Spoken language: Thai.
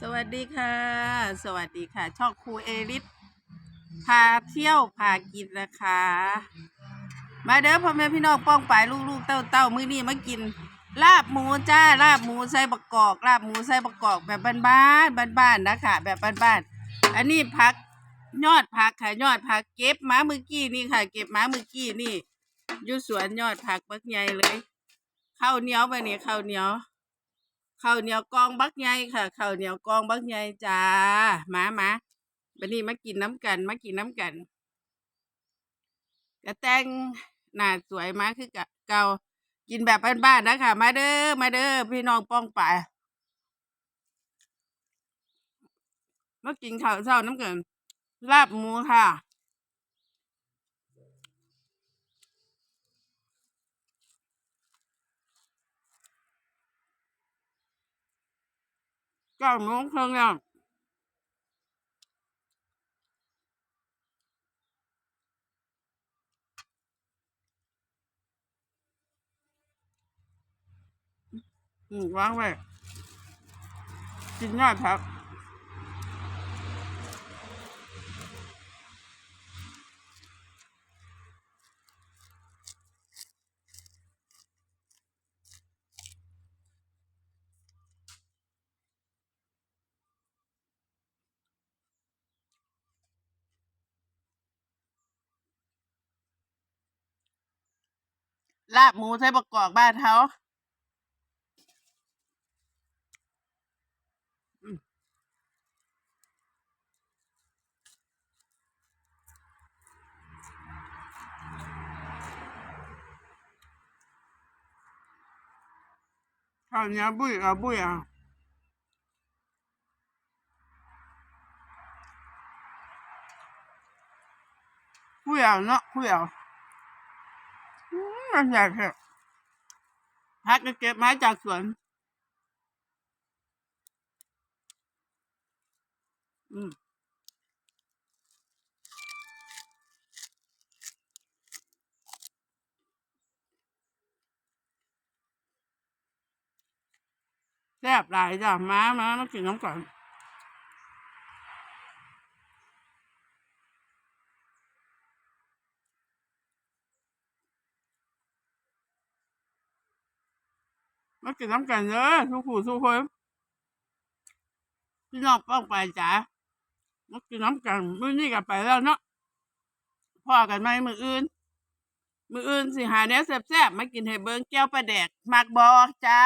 สวัสดีค่ะ สวัสดีค่ะ ช่องครูเอริสพาเที่ยวพากินนะคะ มาเด้อพ่อแม่พี่น้องป้องปายลูกๆเต้าเต้าๆมื้อนี้มากิน ลาบหมูจ้าลาบหมูใส่บักกอก ลาบหมูใส่บักกอกแบบบ้านๆบ้านๆนะคะแบบบ้านๆอันนี้ผักยอดผักค่ะยอดผักเก็บมาเมื่อกี้นี่ค่ะ เก็บมาเมื่อกี้นี่อยู่สวนยอดผักบักใหญ่เลยข้าวเหนียวไปนี่ข้าวเหนียว ข้าวเหนียวกองบักใหญ่ค่ะข้าวเหนียวกองบักใหญ่จ้ามามาบันนี้มากินน้ำกันมากินน้ำกันกระแตงหน้าสวยมาคือเก่ากินแบบบ้านๆนะคะมาเด้อมาเด้อพี่น้องป้องป่ามากินข้าวเช้าน้ำเกันลาบหมูค่ะ เก้าโมงครึ่งแล้วอืมวางไว้กินยอดผั ลาบหมูใส่ประกอบบ้านเขาข้าวเหนียวบุ้ยเอาบุ้ยเอาบุ้ยเอา เนาะบุ้ยเอาอืมมันใหญ่แค่พักก็เก็บไม้จากสวน อืมแซ่บหลายจ้ะม้าม้ามากินน้ำก่อน มากินน้ำกันเลยทุกผู้ทุกคนพี่น้องป้องไปจ้ะมากินน้ำกันมื้อนี้กับไปแล้วเนาะพ่อกันไหมมืออื่น มืออื่นสิหาเนวแซ่บๆมากินให้เบิ้งแก้วปลาแดกมากบอจ้า